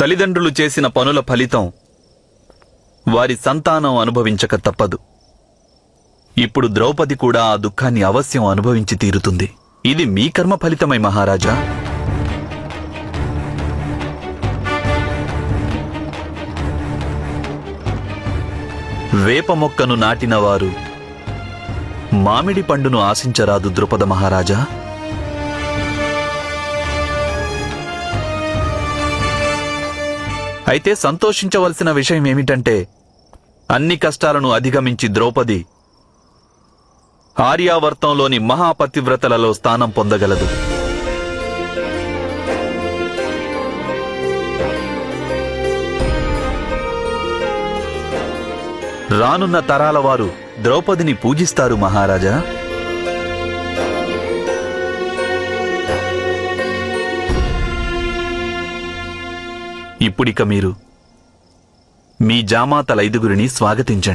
తల్లిదండ్రులు చేసిన పనుల ఫలితం వారి సంతానం అనుభవించక తప్పదు. ఇప్పుడు ద్రౌపది కూడా ఆ దుఃఖాన్ని అవశ్యం అనుభవించి తీరుతుంది. ఇది మీ కర్మ ఫలితమై మహారాజా. వేప మొక్కను నాటినవారు మామిడి పండును ఆశించరాదు ద్రుపద మహారాజా. అయితే సంతోషించవలసిన విషయం ఏమిటంటే అన్ని కష్టాలను అధిగమించి ద్రౌపది ఆర్యావర్తంలోని మహాపతివ్రతలలో స్థానం పొందగలదు. రానున్న తరాల వారు ద్రౌపదిని పూజిస్తారు మహారాజా. ఇప్పుడిక మీరు మీ జామాతలైదుగురిని స్వాగతించండి.